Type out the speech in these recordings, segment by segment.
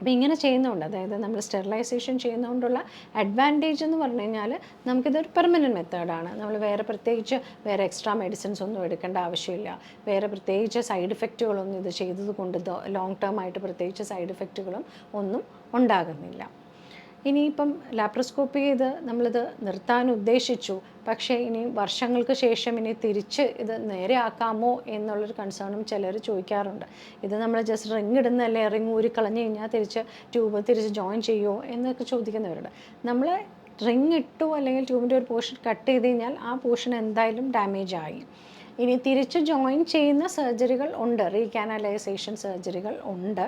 അപ്പോൾ ഇങ്ങനെ ചെയ്യുന്നതുകൊണ്ട് അതായത് നമ്മൾ സ്റ്റെറിലൈസേഷൻ ചെയ്യുന്നതുകൊണ്ടുള്ള അഡ്വാന്റേജ് എന്ന് പറഞ്ഞു കഴിഞ്ഞാൽ നമുക്കിതൊരു പെർമനന്റ് മെത്തേഡാണ്. നമ്മൾ വേറെ പ്രത്യേകിച്ച് വേറെ എക്സ്ട്രാ മെഡിസിൻസ് ഒന്നും എടുക്കേണ്ട ആവശ്യമില്ല. വേറെ പ്രത്യേകിച്ച് സൈഡ് ഇഫക്റ്റുകളൊന്നും ഇത് ചെയ്തത് കൊണ്ട് ലോങ് ടേം ആയിട്ട് പ്രത്യേകിച്ച് സൈഡ് ഇഫക്റ്റുകളും ഒന്നും ഉണ്ടാകുന്നില്ല. ഇനിയിപ്പം ലാപ്രോസ്കോപ്പി ചെയ്ത് നമ്മളിത് നിർത്താൻ ഉദ്ദേശിച്ചു. പക്ഷേ ഇനി വർഷങ്ങൾക്ക് ശേഷം ഇനി തിരിച്ച് ഇത് നേരെയാക്കാമോ എന്നുള്ളൊരു കൺസേണും ചിലർ ചോദിക്കാറുണ്ട്. ഇത് നമ്മൾ ജസ്റ്റ് റിങ് ഇടുന്നതല്ലേ? റിങ് കളഞ്ഞു കഴിഞ്ഞാൽ തിരിച്ച് ട്യൂബ് തിരിച്ച് ജോയിൻ ചെയ്യുമോ എന്നൊക്കെ ചോദിക്കുന്നവരുണ്ട്. നമ്മൾ റിങ് ഇട്ടു അല്ലെങ്കിൽ ട്യൂബിന്റെ ഒരു പോർഷൻ കട്ട് ചെയ്ത് കഴിഞ്ഞാൽ ആ പോർഷൻ എന്തായാലും ഡാമേജ് ആയി. ഇനി തിരിച്ച് ജോയിൻ ചെയ്യുന്ന സർജറികൾ ഉണ്ട്. റീകാനലൈസേഷൻ സർജറികൾ ഉണ്ട്.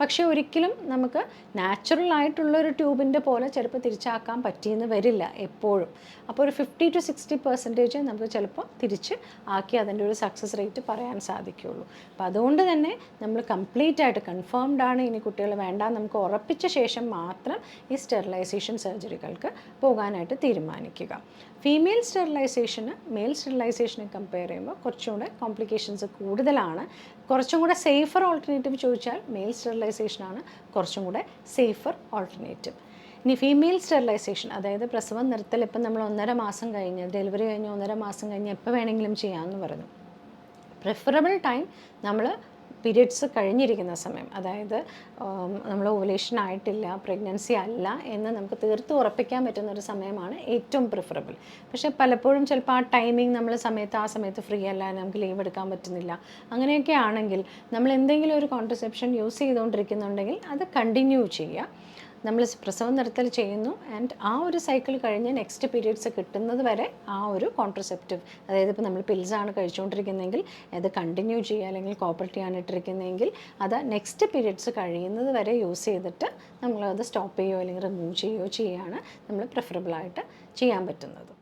പക്ഷേ ഒരിക്കലും നമുക്ക് നാച്ചുറൽ ആയിട്ടുള്ളൊരു ട്യൂബിന്റെ പോലെ ചിലപ്പോൾ തിരിച്ചാക്കാൻ പറ്റിയെന്ന് വരില്ല എപ്പോഴും. അപ്പോൾ ഒരു ഫിഫ്റ്റി ടു സിക്സ്റ്റി പെർസെന്റേജ് നമുക്ക് ചിലപ്പോൾ തിരിച്ച് ആക്കി അതിന്റെ ഒരു സക്സസ് റേറ്റ് പറയാൻ സാധിക്കുകയുള്ളൂ. അപ്പോൾ അതുകൊണ്ട് തന്നെ നമ്മൾ കംപ്ലീറ്റ് ആയിട്ട് കൺഫേംഡ് ആണ് ഇനി കുട്ടികൾ വേണ്ട നമുക്ക് ഉറപ്പിച്ച ശേഷം മാത്രം ഈ സ്റ്റെറിലൈസേഷൻ സർജറികൾക്ക് പോകാനായിട്ട് തീരുമാനിക്കുക. ഫീമെയിൽ സ്റ്റെറിലൈസേഷന് മെയിൽ സ്റ്റെറിലൈസേഷനെ കമ്പയർ ചെയ്യുമ്പോൾ കുറച്ചുകൂടെ കോംപ്ലിക്കേഷൻസ് കൂടുതലാണ്. കുറച്ചും കൂടെ സേഫർ ഓൾട്ടർനേറ്റീവ് ചോദിച്ചാൽ മെയിൽ സ്റ്റെറിലൈസേഷനാണ് കുറച്ചും കൂടെ സേഫർ ഓൾട്ടർനേറ്റീവ് ഇനി ഫീമെയിൽ സ്റ്റെറിലൈസേഷൻ അതായത് പ്രസവം നിർത്തൽ ഇപ്പം നമ്മൾ ഒന്നര മാസം കഴിഞ്ഞ് ഡെലിവറി കഴിഞ്ഞ് ഒന്നര മാസം കഴിഞ്ഞ് എപ്പോൾ വേണമെങ്കിലും ചെയ്യാമെന്ന് പറഞ്ഞു. പ്രിഫറബിൾ ടൈം നമ്മൾ പീരിയഡ്സ് കഴിഞ്ഞിരിക്കുന്ന സമയം. അതായത് നമ്മൾ ഓവലേഷൻ ആയിട്ടില്ല പ്രഗ്നൻസി അല്ല എന്ന് നമുക്ക് തീർത്ത് ഉറപ്പിക്കാൻ പറ്റുന്ന ഒരു സമയമാണ് ഏറ്റവും പ്രിഫറബിൾ പക്ഷേ പലപ്പോഴും ചിലപ്പോൾ ആ ടൈമിംഗ് നമ്മൾ സമയത്ത് ആ സമയത്ത് ഫ്രീ അല്ല നമുക്ക് ലീവ് എടുക്കാൻ പറ്റുന്നില്ല. അങ്ങനെയൊക്കെ ആണെങ്കിൽ നമ്മൾ എന്തെങ്കിലും ഒരു കോൺട്രസെപ്ഷൻ യൂസ് ചെയ്തുകൊണ്ടിരിക്കുന്നുണ്ടെങ്കിൽ അത് കണ്ടിന്യൂ ചെയ്യുക. നമ്മൾ പ്രസവം നിർത്തൽ ചെയ്യുന്നു. ആൻഡ് ആ ഒരു സൈക്കിൾ കഴിഞ്ഞ് നെക്സ്റ്റ് പീരീഡ്സ് കിട്ടുന്നത് വരെ ആ ഒരു കോൺട്രസെപ്റ്റീവ് അതായത് ഇപ്പോൾ നമ്മൾ പിൽസാണ് കഴിച്ചുകൊണ്ടിരിക്കുന്നതെങ്കിൽ അത് കണ്ടിന്യൂ ചെയ്യുക അല്ലെങ്കിൽ കോപ്പർട്ടിയാണ് ഇട്ടിരിക്കുന്നതെങ്കിൽ അത് നെക്സ്റ്റ് പീരീഡ്സ് കഴിയുന്നത് വരെ യൂസ് ചെയ്തിട്ട് നമ്മളത് സ്റ്റോപ്പ് ചെയ്യുകയോ അല്ലെങ്കിൽ റിമൂവ് ചെയ്യുകയോ ചെയ്യുകയാണ് നമ്മൾ പ്രിഫറബിളായിട്ട് ചെയ്യാൻ പറ്റുന്നത്.